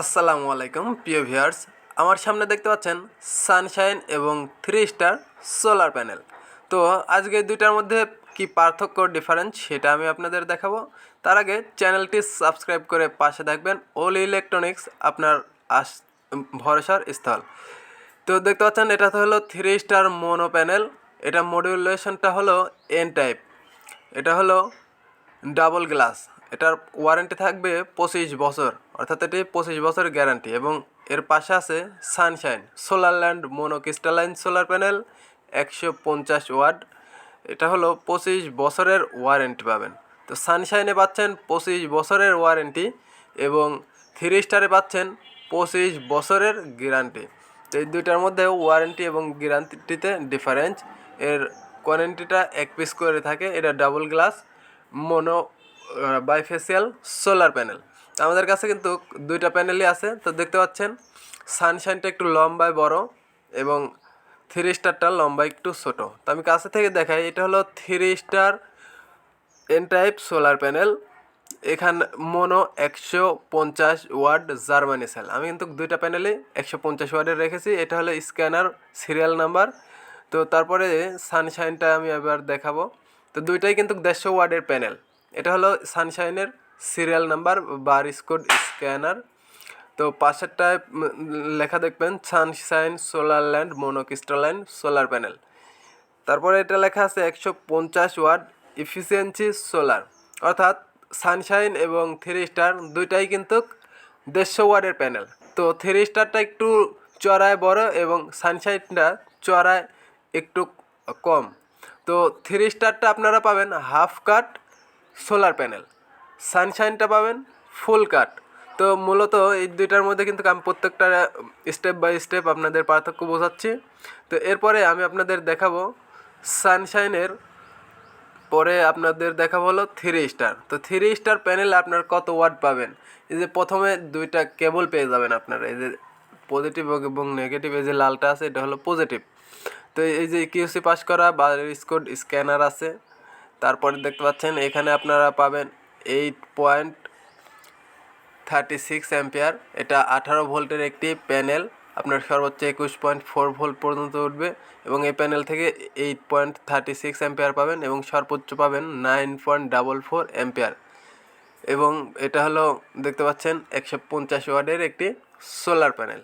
আসসালামু আলাইকুম, প্রিয় ভিউয়ার্স। আমার সামনে দেখতে পাচ্ছেন সানশাইন এবং থ্রি স্টার সোলার প্যানেল। তো আজকে দুইটার মধ্যে কি পার্থক্য, ডিফারেন্স সেটা আমি আপনাদের দেখাবো। তার আগে চ্যানেলটি সাবস্ক্রাইব করে পাশে থাকবেন। ওল ইলেকট্রনিক্স আপনার আস ভরসার স্থল। তো দেখতে পাচ্ছেন, এটা তো হলো থ্রি স্টার মোনো প্যানেল। এটা মডিউলেশনটা হলো এন টাইপ এটা হলো ডাবল গ্লাস এটার ওয়ারেন্টি থাকবে পঁচিশ বছর, অর্থাৎ এটি পঁচিশ বছরের গ্যারান্টি এবং এর পাশে আছে Sunshine solar land monocrystalline solar panel একশো পঞ্চাশ ওয়াট। এটা হলো পঁচিশ বছরের ওয়ারেন্টি পাবেন। তো সানশাইনে পাচ্ছেন পঁচিশ বছরের ওয়ারেন্টি এবং থ্রি স্টারে পাচ্ছেন পঁচিশ বছরের গ্যারান্টি তো এই দুইটার মধ্যে ওয়ারেন্টি এবং গ্যারান্টিতে ডিফারেন্স এর কোয়ারেন্টিটা এক পিস করে থাকে, এটা double glass mono bifacial solar panel আমাদের কাছে কিন্তু দুইটা প্যানেলই আছে, তো দেখতে পাচ্ছেন সানশাইনটা একটু লম্বায় বড় এবং থ্রি স্টারটা লম্বা একটু ছোট। তো আমি কাছে থেকে দেখাই, এটা হলো three star N type solar panel এখানে মোনো একশো পঞ্চাশ ওয়ার্ড জার্মানি সেল আমি কিন্তু দুইটা প্যানেলে একশো পঞ্চাশ ওয়ার্ডের রেখেছি, এটা হলো স্ক্যানার সিরিয়াল নাম্বার তো তারপরে সানশাইনটা আমি এবার দেখাবো। তো দুইটাই কিন্তু দেড়শো ওয়ার্ডের প্যানেল এটা হলো সানশাইনের serial number bar code scanner. তো পাশেরটায় লেখা দেখবেন, Sunshine, solar land monocrystalline solar panel. তারপরে এটা লেখা আছে একশো পঞ্চাশ ওয়াট ইফিসিয়েন্সি সোলার। অর্থাৎ সানশাইন এবং থ্রি স্টার দুইটাই কিন্তু দেড়শো ওয়াটের প্যানেল। তো থ্রি স্টারটা একটু চড়ায় বড় এবং সানশাইনটা চড়ায় একটু কম। তো থ্রি স্টারটা আপনারা পাবেন হাফ কাট সোলার প্যানেল। সানশাইনটা পাবেন ফুল কাট। তো মূলত এই দুইটার মধ্যে কিন্তু আমি প্রত্যেকটা স্টেপ বাই স্টেপ আপনাদের পার্থক্য বোঝাচ্ছি। তো এরপরে আমি আপনাদের দেখাবো সানশাইনের, পরে আপনাদের দেখাবো হলো থ্রি স্টার। তো থ্রি স্টার প্যানেলে আপনার কত ওয়াট পাবেন? এই যে প্রথমে দুইটা কেবল পেয়ে যাবেন আপনারা। এই যে পজিটিভ এবং নেগেটিভ এই যে লালটা আছে, এটা হলো পজিটিভ তো এই যে কিউসি পাস করা বা স্কোড স্ক্যানার আছে। তারপরে দেখতে পাচ্ছেন, এখানে আপনারা পাবেন eight point thirty six ampere এটা আঠারো ভোল্টের একটি প্যানেল। আপনার সর্বোচ্চ একুশ পয়েন্ট ফোর ভোল্ট পর্যন্ত উঠবে এবং এই প্যানেল থেকে eight point thirty six ampere পাবেন এবং সর্বোচ্চ পাবেন nine point double four ampere এবং এটা হলো, দেখতে পাচ্ছেন, একশো পঞ্চাশ ওয়ার্ডের একটি সোলার প্যানেল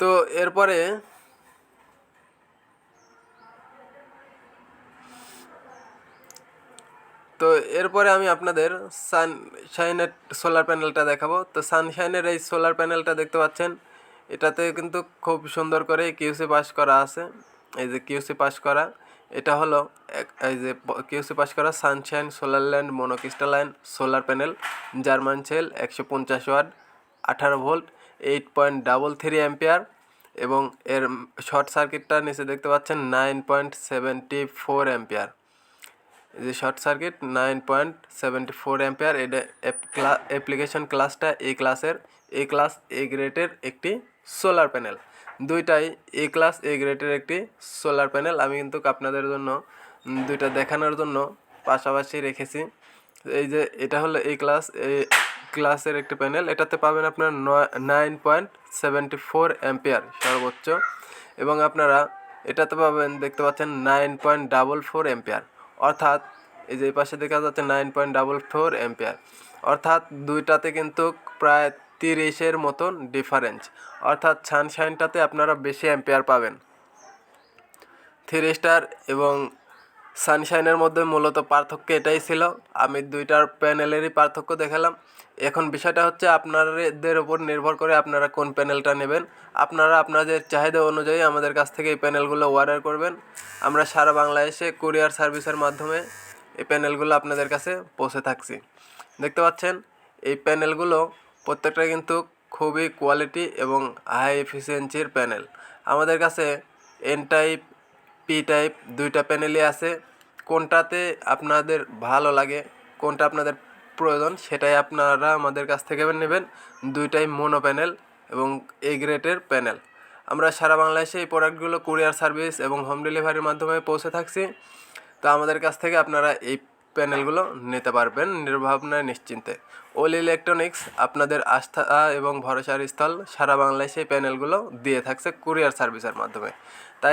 তো এরপরে তো এরপরে আমি আপনাদের সানশাইনের সোলার প্যানেলটা দেখাবো। তো সানশাইনের এই সোলার প্যানেলটা দেখতে পাচ্ছেন, এটাতে কিন্তু খুব সুন্দর করে কিউসি পাস করা আছে। এই যে কিউসি পাস করা, এটা হলো এই যে কিউসি পাস করা Sunshine solar land monocrystalline solar panel, German cell একশো পঞ্চাশ ওয়াট, আঠারো volt, eight point double three ampere এবং এর শর্ট সার্কিটটা নিচে দেখতে পাচ্ছেন nine point seventy four ampere. যে short circuit nine point seventy four ampere এটা অ্যাপ্লিকেশন ক্লাসটা এই ক্লাসের এ ক্লাস এ গ্রেডের একটি সোলার প্যানেল দুইটাই এ ক্লাস এ গ্রেডের একটি সোলার প্যানেল আমি কিন্তু আপনাদের জন্য দুইটা দেখানোর জন্য পাশাপাশি রেখেছি। এই যে এটা হলো এই ক্লাস এই ক্লাসের একটি প্যানেল এটাতে পাবেন আপনার nine point seventy four ampere সর্বোচ্চ। এবং আপনারা এটাতে পাবেন, দেখতে পাচ্ছেন nine point double four ampere অর্থাৎ এই যে পাশে দেখা যাচ্ছে nine point double four ampere. অর্থাৎ দুইটাতে কিন্তু প্রায় তিরিশের মতন ডিফারেন্স অর্থাৎ সানশাইনটাতে আপনারা বেশি অ্যাম্পিয়ার পাবেন। থ্রি স্টার এবং সানশাইনের মধ্যে মূলত পার্থক্য এটাই ছিল। আমি দুইটার প্যানেলেরই পার্থক্য দেখালাম। এখন বিষয়টা হচ্ছে আপনাদের উপর নির্ভর করে আপনারা কোন প্যানেলটা নেবেন। আপনারা আপনাদের চাহিদা অনুযায়ী আমাদের কাছ থেকে এই প্যানেলগুলো অর্ডার করবেন। আমরা সারা বাংলাদেশে কুরিয়ার সার্ভিসের মাধ্যমে এই প্যানেলগুলো আপনাদের কাছে পৌঁছে থাকছি। দেখতে পাচ্ছেন, এই প্যানেলগুলো প্রত্যেকটা কিন্তু খুবই কোয়ালিটি এবং হাই এফিসিয়েন্সির প্যানেল। আমাদের কাছে এন টাইপ পি টাইপ দুইটা প্যানেলই আছে। কোনটাতে আপনাদের ভালো লাগে, কোনটা আপনাদের প্রয়োজন, সেটাই আপনারা আমাদের কাছ থেকে নেবেন। দুইটাই মোনো প্যানেল এবং এ গ্রেটের প্যানেল আমরা সারা বাংলাদেশে এই প্রোডাক্টগুলো কুরিয়ার সার্ভিস এবং হোম ডেলিভারির মাধ্যমে পৌঁছে থাকছি। তো আমাদের কাছ থেকে আপনারা এই প্যানেলগুলো নিতে পারবেন নির্ভাবনায়, নিশ্চিন্তে। ওল ইলেকট্রনিক্স আপনাদের আস্থা এবং ভরসার স্থল সারা বাংলায় সেই প্যানেলগুলো দিয়ে থাকছে কুরিয়ার সার্ভিসের মাধ্যমে। তাই